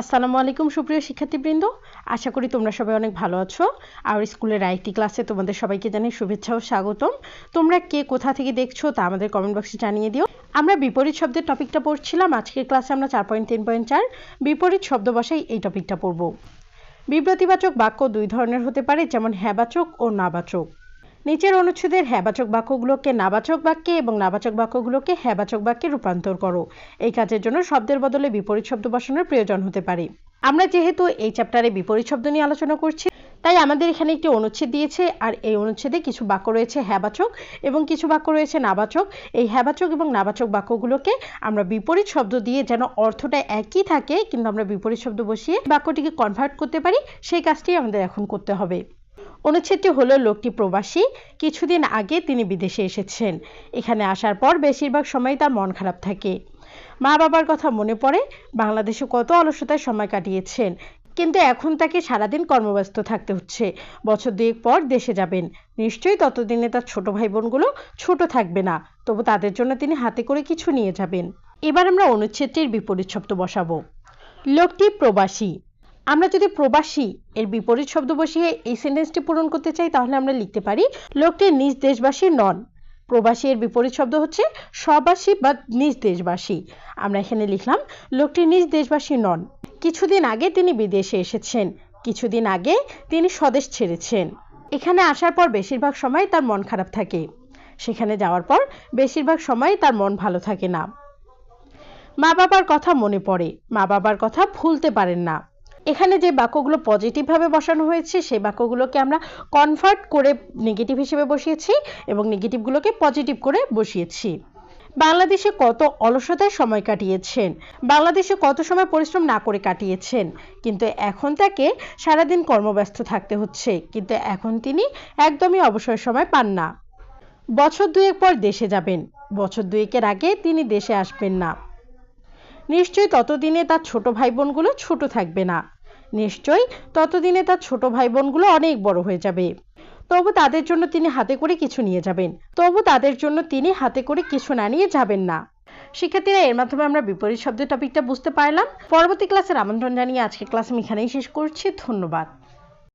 আসসালামু আলাইকুম সুপ্রিয় শিক্ষার্থীবৃন্দ। আশা করি তোমরা সবাই অনেক ভালো আছো। আর স্কুলের আইটি ক্লাসে তোমাদের সবাইকে জানাই শুভেচ্ছা ও স্বাগতম। তোমরা কে কোথা থেকে দেখছ তা আমাদের কমেন্ট বক্সে জানিয়ে দিও। আমরা বিপরীত শব্দের টপিকটা পড়ছিলাম। আজকের ক্লাসে আমরা চার পয়েন্ট তিন পয়েন্ট চার। বিপরীত শব্দ বসাই এই টপিকটা পড়ব। বিব্রতিবাচক বাক্য দুই ধরনের হতে পারে, যেমন হ্যাবাচক ও নাবাচক। নিচের অনুচ্ছেদের হ্যাবাচক বাক্যগুলোকে নাবাচক বাক্যে এবং নাবাচক বাক্যগুলোকে হ্যাবাচক বাক্যে রূপান্তর করো। এই কাজের জন্য শব্দের বদলে বিপরীত শব্দ বসানোর প্রয়োজন হতে পারে। আমরা যেহেতু এই চ্যাপ্টারে বিপরীত শব্দ নিয়ে আলোচনা করছি, তাই আমাদের এখানে একটি অনুচ্ছেদ দিয়েছে আর এই অনুচ্ছেদে কিছু বাক্য রয়েছে হ্যাবাচক এবং কিছু বাক্য রয়েছে নাবাচক। এই হ্যাবাচক এবং নাবাচক বাক্যগুলোকে আমরা বিপরীত শব্দ দিয়ে যেন অর্থটা একই থাকে, কিন্তু আমরা বিপরীত শব্দ বসিয়ে বাক্যটিকে কনভার্ট করতে পারি, সেই কাজটি আমাদের এখন করতে হবে। অনুচ্ছেদটি হলো লোকটি প্রবাসী। কিছুদিন আগে তিনি বিদেশে এসেছেন। এখানে আসার পর বেশিরভাগ সময় তার মন খারাপ থাকে। মা বাবার কথা মনে পড়ে, বাংলাদেশে কত অলসতায় সময় কাটিয়েছেন। কিন্তু এখন তাকে সারাদিন কর্মব্যস্ত থাকতে হচ্ছে। বছর দুয়েক পর দেশে যাবেন। নিশ্চয়ই ততদিনে তার ছোট ভাই বোনগুলো ছোট থাকবে না, তবু তাদের জন্য তিনি হাতে করে কিছু নিয়ে যাবেন। এবার আমরা অনুচ্ছেদটির বিপরীত শব্দ বসাবো। লোকটি প্রবাসী। আমরা যদি প্রবাসী, এর বিপরীত শব্দ বসিয়ে এই সেন্টেন্সটি পূরণ করতে চাই, তাহলে আমরা লিখতে পারি, লোকটি নিজ দেশবাসী নন। প্রবাসী এর বিপরীত শব্দ হচ্ছে, স্ববাসী বা নিজ দেশবাসী। আমরা এখানে লিখলাম, লোকটি নিজ দেশবাসী নন। কিছুদিন আগে তিনি বিদেশে এসেছেন, কিছুদিন আগে তিনি স্বদেশ ছেড়েছেন। এখানে আসার পর বেশিরভাগ সময় তার মন খারাপ থাকে। সেখানে যাওয়ার পর বেশিরভাগ সময় তার মন ভালো থাকে না। মা বাবার কথা মনে পড়ে মা বাবার কথা ভুলতে পারেন না। এখানে যে বাক্যগুলো পজিটিভভাবে বসানো হয়েছে, সেই বাক্যগুলোকে আমরা কনভার্ট করে নেগেটিভ হিসেবে বসিয়েছি এবং নেগেটিভগুলোকে পজিটিভ করে বসিয়েছি। বাংলাদেশে কত অলসতায় সময় কাটিয়েছেন? বাংলাদেশে কত সময় পরিশ্রম না করে কাটিয়েছেন? কিন্তু এখন তাকে সারাদিন কর্মব্যস্ত থাকতে হচ্ছে, কিন্তু এখন তিনি একদমই অবসর সময় পান না। বছর দুয়েক পর দেশে যাবেন। বছর দুয়েকের আগে তিনি দেশে আসবেন না। নিশ্চয়ই ততদিনে তার ছোট ভাই বোনগুলো ছোট থাকবে না। নিশ্চয়ই ততদিনে তার ছোট ভাই বোনগুলো অনেক বড় হয়ে যাবে। তবু তাদের জন্য তিনি হাতে করে কিছু নিয়ে যাবেন। তবু তাদের জন্য তিনি হাতে করে কিছু না নিয়ে যাবেন না। শিক্ষার্থীরা, এর মাধ্যমে আমরা বিপরীত শব্দের টপিকটা বুঝতে পারলাম। পরবর্তী ক্লাসের আমন্ত্রণ জানিয়ে আজকে ক্লাস আমি এখানেই শেষ করছি। ধন্যবাদ।